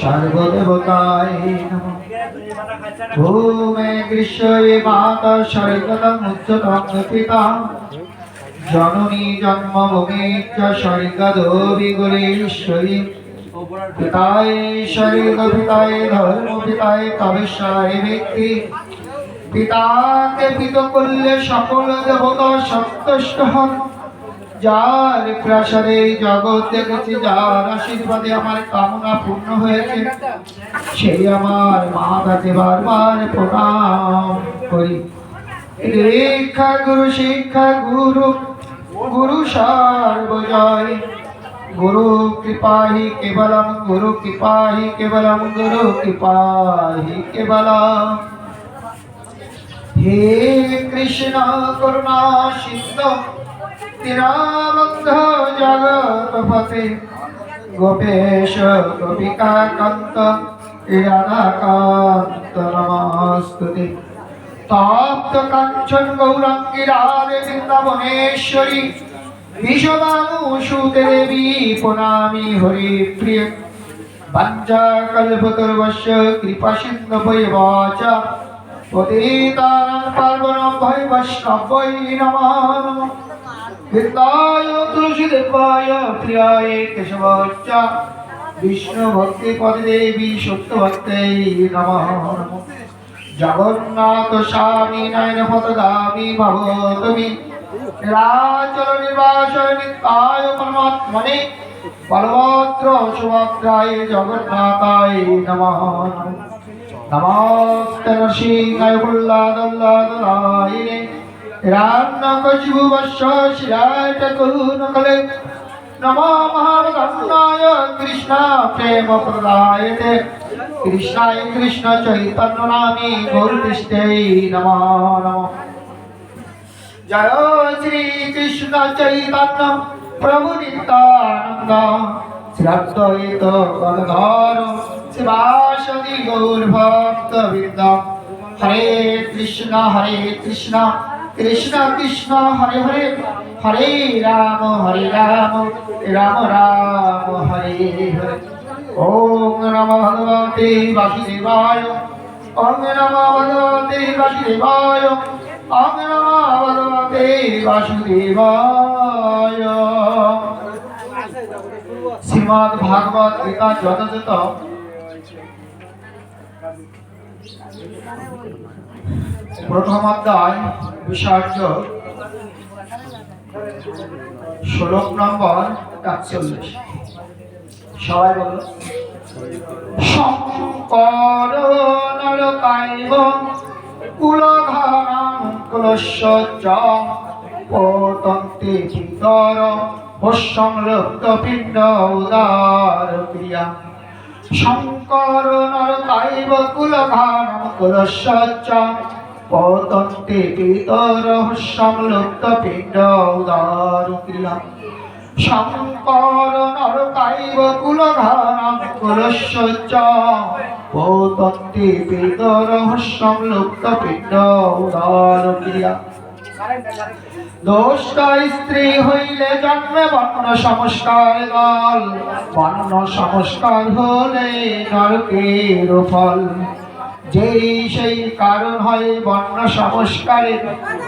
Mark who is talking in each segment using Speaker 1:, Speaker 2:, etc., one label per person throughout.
Speaker 1: সর্বদেবতায় ভূমে গ্রীষ্মে মাতা সর্বতম উচ্চতম পিতা জননী জন্মভূমি স্বর্গদবিগুলেশ্বরী পিতায় স্বর্গ পিতায় ধর্ম পিতায় তবেশ্বরায় ব্যক্তি পিতাকে পিত করলে সকল দেবতা সন্তুষ্ট হন যার প্রাসাদে এই জগৎ দেখেছি যার আশীর্বাদে আমার কামনা পূর্ণ হয়েছে সেই আমার মাতাকে বারবার প্রণাম করি রেখা গুরু শিক্ষা গুরু গুরু সর্বজয় গুরু কৃপাহি কেবলম গুরু কৃপাহি কেবলম গুরু কৃপাহি কেবলম হে কৃষ্ণ করুণা সিদ্ধ দীনবন্ধ জগৎপতি গোপেশ গোপিকাকান্ত রাধাকান্ত নমস্তুতি তপ্ত কাঞ্চন গৌরাঙ্গী রাধে বৃন্দাবনেশ্বরী বিষবানুসূতে দেবী প্রণামি হরিপ্রিয় পঞ্চাকল্পতর্বস্য কৃপাসিন্ধবৈবাচ পতিতানাং পার্বণভৈ বৈষ্ণবৈ নমঃ कृताय तुलसीदेवाय प्रियाय केशवाच विष्णुभक्तिपदिदेवी शुद्धभक्तै नमः जगन्नाथस्वामी नयनपददामि भवतमि चलनिर्वासय नित्याय परमात्मने बलभद्र सुभद्राय जगन्नाथाय नमः नमस्ते नरसिंहाय प्रह्लादल्लादलायिने রাম নক জিভু বর্ষ শিরাট করু নকলে নম মহাবন্ধনায় কৃষ্ণ প্রেম প্রদায়তে কৃষ্ণায় কৃষ্ণ চৈতন্য নামি গৌরকৃষ্ণে নম নম জয় শ্রী কৃষ্ণ চৈতন্য প্রভু নিত্যানন্দ শ্রদ্ধয়িত গণধর শিবাসদি গৌর ভক্তবৃন্দ হরে কৃষ্ণ হরে কৃষ্ণ কৃষ্ণ কৃষ্ণ হরে হরে হরে রাম হরে রাম রাম রাম হরে হরে ওম নম ভগবতে বাসুদেবায় ওম নম ভগবতে বাসুদেবায় ওম নম ভগবতে বাসুদেবায় শ্রীমদ ভাগবত গীতা যথাযথ অধ্যায় বিসর্জ ষোলো নম্বর একচল্লিশ সবাই বলো সংকর নরকাইব কুলঘনাম কুলশ্চ পতন্তে পিণ্ড উদার ক্রিয়া শঙ্কর নরকাইব কুলঘান কুলস্বচ্চ পতন্তে পিতরহস্যম লুপ্ত পিণ্ড উদার ক্রিয়া শঙ্কর নরকাইব কুলঘান কুলস্বচ্চ পতন্তে পিতরহস্যম লুপ্ত পিণ্ড উদার ক্রিয়া স্ত্রী হইলে জন্মে বর্ণ সংস্কার গল বর্ণ সংস্কার হলে নরকের ফল যেই সেই কারণ হয় বর্ণ সংস্কারে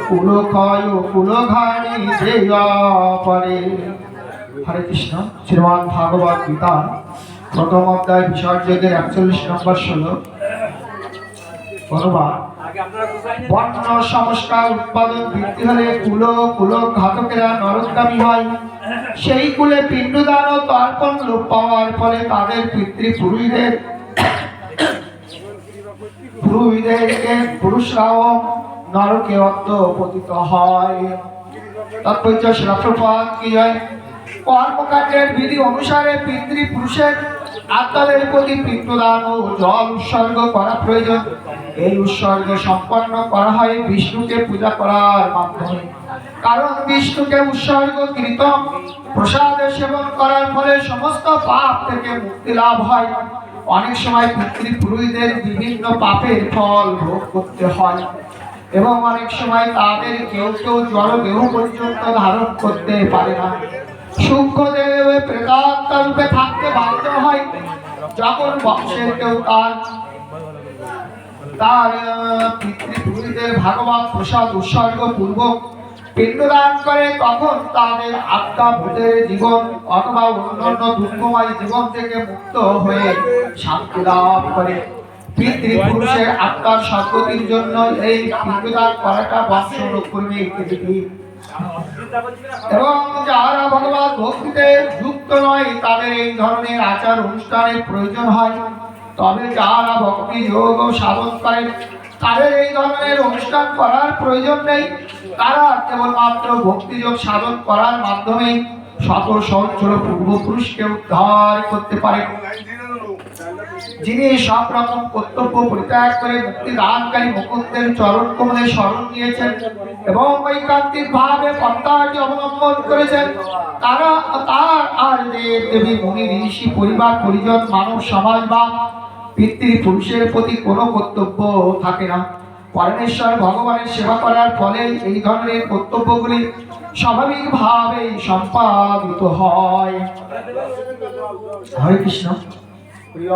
Speaker 1: কুলো ক্ষয় কুলো ঘাড়ি যে পরে হরে কৃষ্ণ শ্রীমান ভাগবত গীতা প্রথম অধ্যায় বিসর্যোগের একচল্লিশ নম্বর বর্ণ সংস্কার উৎপাদন বৃদ্ধি হলে কুল কুল ঘাতকেরা নরোত্তামী হয় সেই কুলে পিণ্ডদান ও তর্পণ লোপ পাওয়ার ফলে তাদের পিতৃপুরুষদের পুরুষরাও নরকে হয় কর্মকাণ্ডের বিধি অনুসারে প্রতি ও জল উৎসর্গ করা প্রয়োজন এই উৎসর্গ সম্পন্ন করা হয় বিষ্ণুকে পূজা করার মাধ্যমে কারণ বিষ্ণুকে উৎসর্গ কৃত প্রসাদ সেবন করার ফলে সমস্ত পাপ থেকে মুক্তি লাভ হয় অনেক সময় পিতৃপুরুষদের বিভিন্ন পাপের ফল ভোগ করতে হয় এবং অনেক সময় তাদের কেউ কেউ জলদেহ পর্যন্ত ধারণ করতে পারে না সূক্ষ্মদেহ প্রেতাত্মা রূপে থাকতে বাধ্য হয় যখন বংশের কেউ তার তার পিতৃপুরীদের ভাগবত প্রসাদ উৎসর্গ পূর্বক পিণ্ডদান করে তখন তাদের আত্মা ভূতের জীবন অথবা অন্যান্য দুঃখময় জীবন থেকে মুক্ত হয়ে শান্তি লাভ করে পিতৃপুরুষের আত্মার সন্ততির জন্য এই পিণ্ডদান করাটা বংশরক্ষণে একটি এবং যারা ভগবান ভক্তিতে যুক্ত নয় তাদের এই ধরনের আচার অনুষ্ঠানের প্রয়োজন হয় তবে যারা ভক্তি যোগ ও সাধন করেন তাদের এই ধরনের অনুষ্ঠান করার প্রয়োজন নেই তারা কেবলমাত্র ভক্তিযোগ সাধন করার মাধ্যমে শত সহস্র পূর্বপুরুষকে উদ্ধার করতে পারে যিনি সব রকম কর্তব্য পরিত্যাগ করে মুক্তি দানকারী মুকুন্দের চরণ কমলে স্মরণ নিয়েছেন এবং ঐকান্তিক ভাবে পদ্মাটি অবলম্বন করেছেন তারা তার আর দেব দেবী মুনি ঋষি পরিবার পরিজন মানব সমাজ বা পিতৃপুরুষের প্রতি কোনো কর্তব্য থাকে না পরমেশ্বর ভগবানের সেবা করার ফলে এই ধরনের কর্তব্যগুলি স্বাভাবিকভাবেই সম্পাদিত হয় হরে কৃষ্ণ প্রিয়